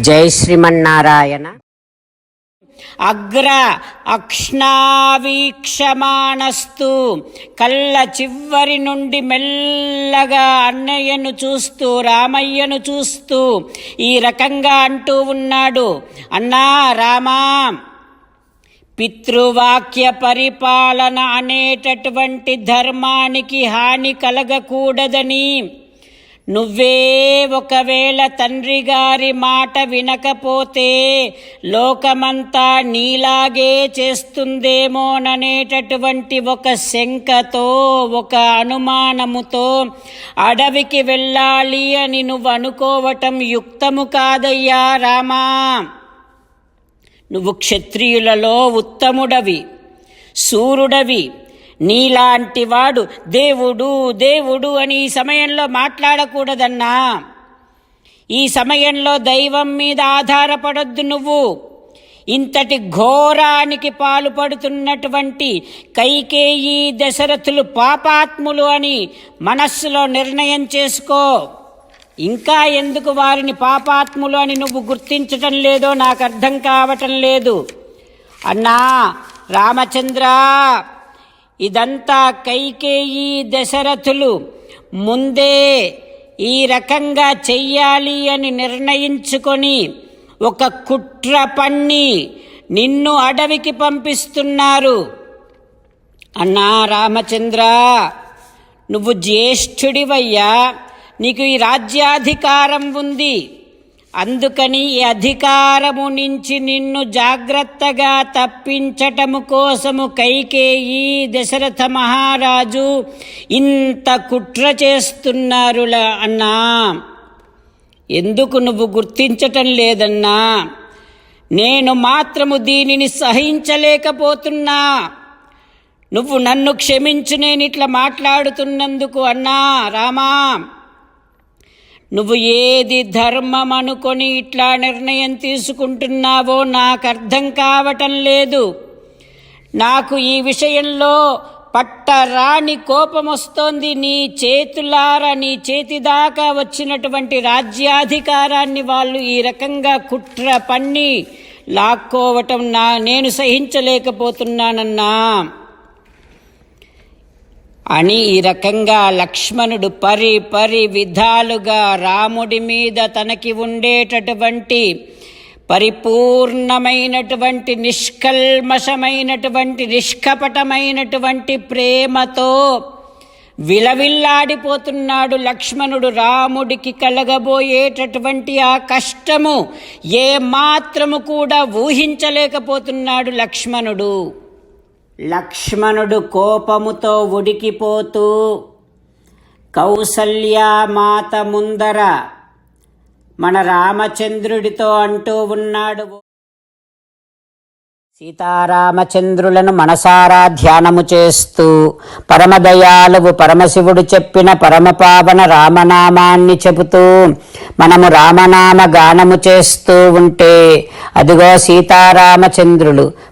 జై శ్రీమన్నారాయణ. అగ్ర అక్ష్ణావీక్షమాణస్తు కళ్ళ చివరి నుండి మెల్లగా అన్నయ్యను చూస్తూ రామయ్యను చూస్తూ ఈ రకంగా అంటూ ఉన్నాడు. అన్నా రామా పితృవాక్య పరిపాలన అనేటటువంటి ధర్మానికి హాని కలగకూడదని నువ్వే ఒకవేళ తండ్రి గారి మాట వినకపోతే లోకమంతా నీలాగే చేస్తుందేమోననేటటువంటి ఒక శంకతో ఒక అనుమానముతో అడవికి వెళ్ళాలి అని నువ్వు అనుకోవటం యుక్తము కాదయ్యా రామా. నువ్వు క్షత్రియులలో ఉత్తముడవి సూర్యుడవి నీలాంటి వాడు దేవుడు దేవుడు అని ఈ సమయంలో మాట్లాడకూడదన్నా. ఈ సమయంలో దైవం మీద ఆధారపడొద్దు నువ్వు. ఇంతటి ఘోరానికి పాల్పడుతున్నటువంటి కైకేయి దశరథులు పాపాత్ములు అని మనస్సులో నిర్ణయం చేసుకో. ఇంకా ఎందుకు వారిని పాపాత్ములు అని నువ్వు గుర్తించటం లేదో నాకు అర్థం కావటం లేదు. అన్నా రామచంద్ర! ఇదంతా కైకేయి దశరథులు ముందే ఈ రకంగా చెయ్యాలి అని నిర్ణయించుకొని ఒక కుట్ర పన్ని నిన్ను అడవికి పంపిస్తున్నారు. అన్నా రామచంద్ర నువ్వు జ్యేష్ఠుడివయ్యా నీకు ఈ రాజ్యాధికారం ఉంది. అందుకని ఈ అధికారము నుంచి నిన్ను జాగ్రత్తగా తప్పించటము కోసము కైకేయి దశరథ మహారాజు ఇంత కుట్ర చేస్తున్నారులా అన్నా. ఎందుకు నువ్వు గుర్తించటం లేదన్నా? నేను మాత్రము దీనిని సహించలేకపోతున్నా. నువ్వు నన్ను క్షమించు నేను ఇట్లా మాట్లాడుతున్నందుకు అన్నా రామా. నువ్వు ఏది ధర్మం అనుకొని ఇట్లా నిర్ణయం తీసుకుంటున్నావో నాకు అర్థం కావటం లేదు. నాకు ఈ విషయంలో పట్టరాని కోపం వస్తోంది నీ చేతులార నీ చేతి దాకా వచ్చినటువంటి రాజ్యాధికారాన్ని వాళ్ళు ఈ రకంగా కుట్ర పన్ని లాక్కోవటం నా నేను సహించలేకపోతున్నానన్నా. అని ఈ రకంగా లక్ష్మణుడు పరి పరి విధాలుగా రాముడి మీద తనకి ఉండేటటువంటి పరిపూర్ణమైనటువంటి నిష్కల్మషమైనటువంటి నిష్కపటమైనటువంటి ప్రేమతో విలవిల్లాడిపోతున్నాడు లక్ష్మణుడు రాముడికి కలగబోయేటటువంటి ఆ కష్టము ఏ మాత్రము కూడా ఊహించలేకపోతున్నాడు లక్ష్మణుడు. లక్ష్మణుడు కోపముతో ఉడికిపోతూ కౌసల్యామాత ముందర మన రామచంద్రుడితో అంటూ ఉన్నాడు. సీతారామచంద్రులను మనసారా ధ్యానము చేస్తూ పరమదయాలువు పరమశివుడు చెప్పిన పరమపావన రామనామాన్ని చెబుతూ మనము రామనామ గానము చేస్తూ ఉంటే అదిగో సీతారామచంద్రులు